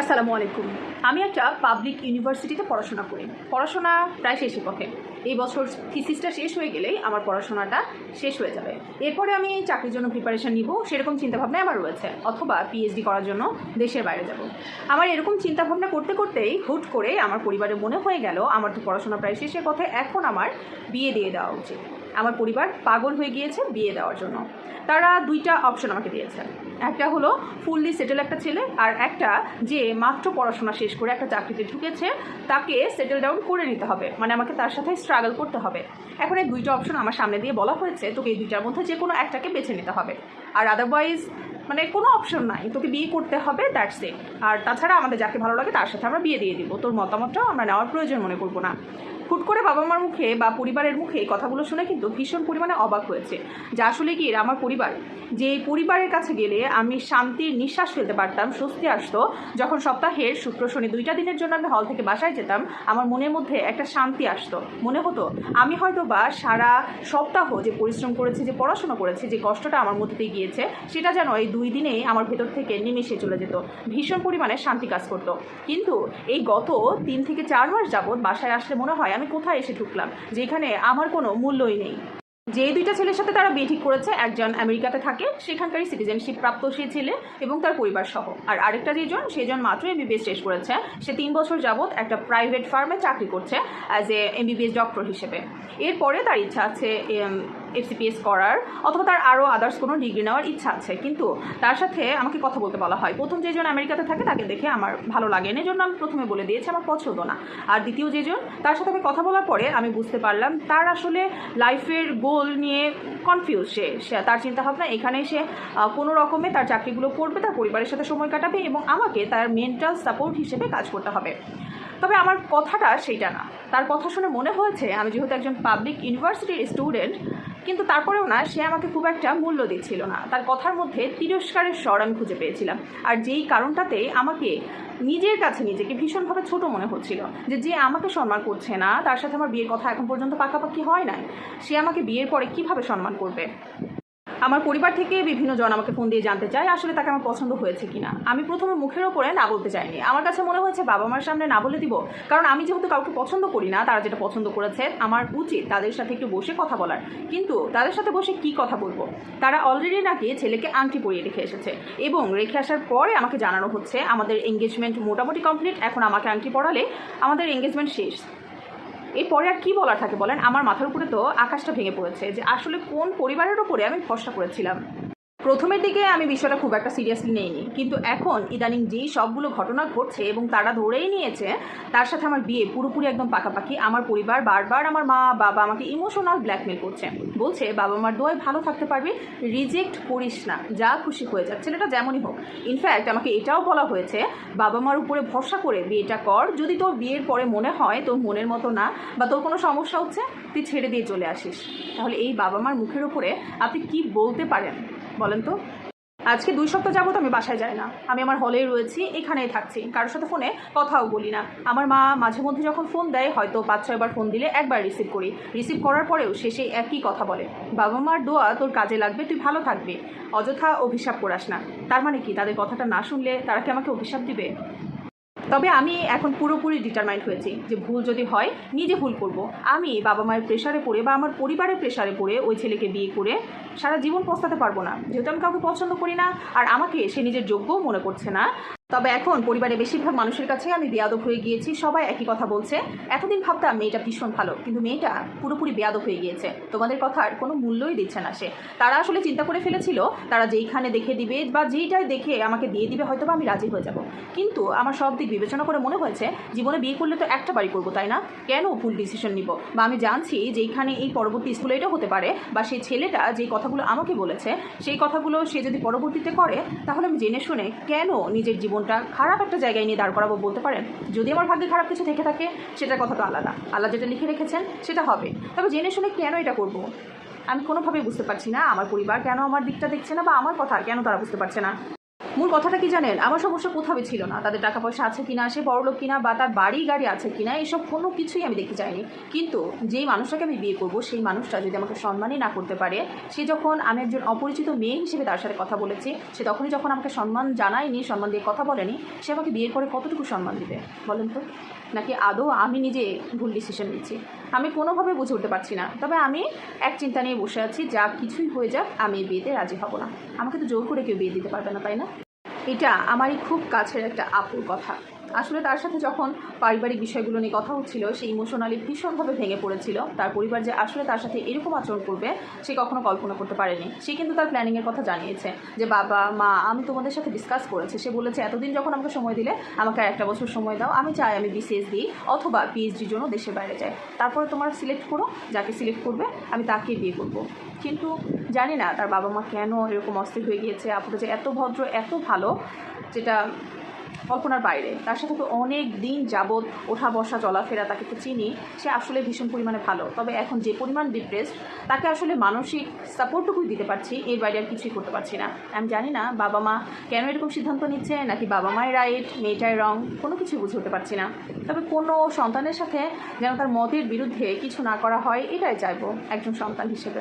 আসসালামু আলাইকুম। আমি একটা পাবলিক ইউনিভার্সিটিতে পড়াশোনা করি। পড়াশোনা প্রায় শেষের পথে। এই বছর থিসিসটা শেষ হয়ে গেলেই আমার পড়াশোনাটা শেষ হয়ে যাবে। এরপরে আমি চাকরির জন্য প্রিপারেশন নিব, সেরকম চিন্তাভাবনাই আমার রয়েছে। অথবা পিএইচডি করার জন্য দেশের বাইরে যাব। আমার এরকম চিন্তাভাবনা করতে করতেই হুট করে আমার পরিবারে মনে হয়ে গেল, আমার তো পড়াশোনা প্রায় শেষের পথে, এখন আমার বিয়ে দিয়ে দেওয়া উচিত। আমার পরিবার পাগল হয়ে গিয়েছে বিয়ে দেওয়ার জন্য। তারা দুইটা অপশন আমাকে দিয়েছে। একটা হলো ফুললি সেটেল একটা ছেলে আর একটা যে মাত্র পড়াশোনা শেষ করে একটা চাকরিতে ঢুকেছে, তাকে সেটেল ডাউন করে নিতে হবে। মানে আমাকে তার সাথে স্ট্রাগল করতে হবে। এখন এই দুইটা অপশন আমার সামনে দিয়ে বলা হয়েছে, তোকে এই দুইটার মধ্যে যে কোনো একটাকে বেছে নিতে হবে। আর আদারওয়াইজ মানে কোনো অপশন নাই। তোকে বিয়ে করতে হবে দ্যাটস ইট আর তাছাড়া আমাদের যাকে ভালো লাগে তার সাথে আমরা বিয়ে দিয়ে দিব। তোর মতামতটাও আমরা নেওয়ার প্রয়োজন মনে করব না। হুট করে বাবা মার মুখে বা পরিবারের মুখে কথাগুলো শুনে কিন্তু ভীষণ পরিমাণে অবাক হয়েছে। যা আসলে কি আমার পরিবার। যে পরিবারের কাছে গেলে আমি শান্তির নিঃশ্বাস ফেলতে পারতাম, স্বস্তি আসতো। যখন সপ্তাহের শুক্র, শনি দুইটা দিনের জন্য আমি হল থেকে বাসায় যেতাম, আমার মনের মধ্যে একটা শান্তি আসতো। মনে হতো, আমি হয়তো বা সারা সপ্তাহ যে পরিশ্রম করেছি, যে পড়াশোনা করেছি, যে কষ্টটা আমার মধ্যে গিয়েছে, সেটা যেন এই দুই দিনেই আমার ভেতর থেকে নিমেষে চলে যেত। ভীষণ পরিমাণে শান্তি কাজ করতো। কিন্তু এই গত তিন থেকে চার মাস যাবৎ বাসায় আসলে মনে হয় আমি কোথায় এসে ঢুকলাম? যেখানে আমার কোনো মূল্যই নেই। যে দুইটা ছেলের সাথে তারা বিয়ে ঠিক করেছে, একজন আমেরিকাতে থাকে, সেখানকারই সিটিজেনশিপ প্রাপ্ত সে ছেলে এবং তার পরিবার সহ। আর আরেকটা যেজন সেজন মাত্র এমবিবিএস শেষ করেছে। সে তিন বছর যাবৎ একটা প্রাইভেট ফার্মে চাকরি করছে অ্যাজ এ এমবিবিএস ডক্টর হিসেবে। এরপরে তার ইচ্ছা আছে এফসিপিএস করার, অথবা তার আরও আদার্স কোনো ডিগ্রি নেওয়ার ইচ্ছা আছে। কিন্তু তার সাথে আমাকে কথা বলতে বলা হয়। প্রথম যেজন আমেরিকাতে থাকে, তাকে দেখে আমার ভালো লাগে না। জন্য আমি প্রথমে বলে দিয়েছি, আমার পছন্দ না। আর দ্বিতীয় যেজন তার সাথে আমি কথা বলার পরে আমি বুঝতে পারলাম, তার আসলে লাইফের গোল নিয়ে কনফিউজ সে তার চিন্তাভাবনা, এখানে সে কোনো রকমে তার চাকরিগুলো করবে, তার পরিবারের সাথে সময় কাটাবে এবং আমাকে তার মেন্টাল সাপোর্ট হিসেবে কাজ করতে হবে। তবে আমার কথাটা সেইটা না। তার কথা শুনে মনে হয়েছে, আমি যেহেতু একজন পাবলিক ইউনিভার্সিটির স্টুডেন্ট কিন্তু তারপরেও না, সে আমাকে খুব একটা মূল্য দিচ্ছিল না। তার কথার মধ্যে তিরস্কারের স্বর আমি খুঁজে পেয়েছিলাম। আর যেই কারণটাতে আমাকে নিজের কাছে নিজেকে ভীষণভাবে ছোট মনে হচ্ছিল যে যে আমাকে সম্মান করছে না, তার সাথে আমার বিয়ের কথা এখন পর্যন্ত পাকাপাকি হয় নাই। সে আমাকে বিয়ের পরে কীভাবে সম্মান করবে? আমার পরিবার থেকে বিভিন্ন জন আমাকে ফোন দিয়ে জানতে চায়, আসলে তাকে আমার পছন্দ হয়েছে কিনা। আমি প্রথমে মুখের ওপরে না বলতে চাইনি। আমার কাছে মনে হয়েছে, বাবা মার সামনে না বলে দিব। কারণ আমি যেহেতু কাউকে পছন্দ করি না, তারা যেটা পছন্দ করেছে, আমার উচিত তাদের সাথে একটু বসে কথা বলার। কিন্তু তাদের সাথে বসে কি কথা বলব? তারা অলরেডি নাকি ছেলেকে আংটি পরিয়ে রেখে এসেছে। এবং রেখে আসার পরে আমাকে জানানো হচ্ছে, আমাদের এঙ্গেজমেন্ট মোটামুটি কমপ্লিট এখন আমাকে আংটি পড়ালে আমাদের এঙ্গেজমেন্ট শেষ। এরপরে আর কি বলার থাকে বলেন? আমার মাথার উপরে তো আকাশটা ভেঙে পড়েছে যে আসলে কোন পরিবারের ওপরে আমি ভরসা করেছিলাম? প্রথমের দিকে আমি বিষয়টা খুব একটা সিরিয়াসলি নেইনি। কিন্তু এখন ইদানিং যেই সবগুলো ঘটনা ঘটছে এবং তারা ধরেই নিয়েছে, তার সাথে আমার বিয়ে পুরোপুরি একদম পাকাপাকি। আমার পরিবার বারবার আমার মা, বাবা আমাকে ইমোশনাল ব্ল্যাকমেল করছে। বলছে, বাবা মার দোয়ায় ভালো থাকতে পারবি রিজেক্ট করিস না, যা খুশি হয়ে যাক। ছেলেটা যেমনই হোক। ইনফ্যাক্ট আমাকে এটাও বলা হয়েছে, বাবা মার উপরে ভরসা করে বিয়েটা কর। যদি তোর বিয়ের পরে মনে হয় তোর মনের মতো না বা তোর কোনো সমস্যা হচ্ছে, তুই ছেড়ে দিয়ে চলে আসিস। তাহলে এই বাবা মার মুখের উপরে আপনি কি বলতে পারেন? বলেন তো? আজকে দুই সপ্তাহ যাবত আমি বাসায় যাই না। আমি আমার হলেই রয়েছি, এখানেই থাকছি। কারোর সাথে ফোনে কথাও বলি না। আমার মা মাঝে মধ্যে যখন ফোন দেয়, হয়তো পাঁচ ছয়বার ফোন দিলে একবার রিসিভ করি। রিসিভ করার পরেও সে সেই একই কথা বলে। বাবা মার দোয়া, তোর কাজে লাগবে, তুই ভালো থাকবি। অযথা অভিশাপ করাস না। তার মানে কি? তাদের কথাটা না শুনলে তারা কি আমাকে অভিশাপ দিবে? তবে আমি এখন পুরোপুরি ডিটারমাইন্ড হয়েছি যে ভুল যদি হয়, নিজে ভুল করব। আমি বাবা মায়ের প্রেশারে পড়ে বা আমার পরিবারের প্রেশারে পড়ে ওই ছেলেকে বিয়ে করে সারা জীবন পস্তাতে পারব না। যেহেতু আমি কাউকে পছন্দ করি না, আর আমাকে সে নিজের যোগ্যও মনে করছে না। তবে এখন পরিবারের বেশিরভাগ মানুষের কাছে আমি বেয়াদব হয়ে গিয়েছি, সবাই একই কথা বলছে। এতদিন ভাবতাম মেয়েটা ভীষণ ভালো, কিন্তু মেয়েটা পুরোপুরি বেয়াদব হয়ে গিয়েছে। তোমাদের কথার কোনো মূল্যই দিচ্ছে না সে। তারা আসলে চিন্তা করে ফেলেছিল, তারা যেইখানে দেখে দিবে বা যেইটাই দেখে আমাকে দিয়ে দিবে হয়তো আমি রাজি হয়ে যাব। কিন্তু আমার সব দিক বিবেচনা করে মনে হয়েছে, জীবনে বিয়ে করলে তো একটা বাড়ি করব, তাই না? কেন ভুল ডিসিশন নিব? বা আমি জানছি যেইখানে এই পরবর্তী স্কুলে এটাও হতে পারে, বা সেই ছেলেটা যেই কথাগুলো আমাকে বলেছে, সেই কথাগুলো সে যদি পরবর্তীতে করে, তাহলে আমি জেনে শুনে কেন নিজের জীবনটা খারাপ একটা জায়গায় নিয়ে দাঁড় করাবো বলতে পারেন? যদি আমার ভাগ্যে খারাপ কিছু থেকে থাকে, সেটার কথা তো আলাদা। আল্লাহ যেটা লিখে রেখেছেন, সেটা হবে। তবে জেনে শুনে কেন এটা করব? আমি কোনোভাবেই বুঝতে পারছি না, আমার পরিবার কেন আমার দিকটা দেখছে না, বা আমার কথা কেন তারা বুঝতে পারছে না? মূল কথাটা কি জানেন? আমার সমস্যা কোথাও ছিল না। তাদের টাকা পয়সা আছে কিনা, সে বড়লোক কিনা বা তার বাড়ি গাড়ি আছে কিনা, এসব কোনো কিছুই আমি দেখতে চাইনি কিন্তু যেই মানুষটাকে আমি বিয়ে করব, সেই মানুষটা যদি আমাকে সম্মানই না করতে পারে, সে যখন আমি একজন অপরিচিত মেয়ে হিসেবে তার সাথে কথা বলেছি, সে তখনই যখন আমাকে সম্মান জানায়নি, সম্মান দিয়ে কথা বলেনি, সে আমাকে বিয়ের পরে কতটুকু সম্মান দিবে? বলেন তো? নাকি আদৌ আমি নিজে ভুল ডিসিশন নিচ্ছি? আমি কোনোভাবে বুঝে উঠতে পারছি না। তবে আমি এক চিন্তা নিয়ে বসে আছি, যা কিছুই হয়ে যাক, আমি বিয়েতে রাজি হব না। আমাকে তো জোর করে কেউ বিয়ে দিতে পারবে না, তাই না? এটা আমারই খুব কাছের একটা আপুর কথা। আসলে তার সাথে যখন পারিবারিক বিষয়গুলো নিয়ে কথা হচ্ছিল, সে ইমোশনালি ভীষণভাবে ভেঙে পড়েছিল। তার পরিবার যে আসলে তার সাথে এরকম আচরণ করবে, সে কখনো কল্পনা করতে পারেনি। সে কিন্তু তার প্ল্যানিংয়ের কথা জানিয়েছে যে, বাবা, মা, আমি তোমাদের সাথে ডিসকাস করেছি। সে বলেছে, এতদিন যখন আমাকে সময় দিলে, আমাকে একটা বছর সময় দাও। আমি চাই আমি বিসিএস দিই অথবা পিএইচডির জন্য দেশের বাইরে যাই। তারপরে তোমার সিলেক্ট করো, যাকে সিলেক্ট করবে, আমি তাকে বিয়ে করব। কিন্তু জানি না তার বাবা মা কেন এরকম অস্থির হয়ে গিয়েছে। আপুটা যে এত ভদ্র, এত ভালো, যেটা কল্পনার বাইরে। তার সাথে তো অনেক দিন যাবৎ ওঠা বসা চলাফেরা তাকে তো চিনি। সে আসলে ভীষণ পরিমাণে ভালো। তবে এখন যে পরিমাণ ডিপ্রেসড তাকে আসলে মানসিক সাপোর্টটুকুই দিতে পারছি। এর বাইরে আর কিছুই করতে পারছি না। আমি জানি না বাবা মা কেন এরকম সিদ্ধান্ত নিচ্ছে, নাকি বাবা মায়ের রাইট মেয়েটায় রং কোনো কিছুই বুঝে উঠতে পারছি না। তবে কোনো সন্তানের সাথে যেন তার মতের বিরুদ্ধে কিছু না করা হয়, এটাই চাইব একজন সন্তান হিসেবে।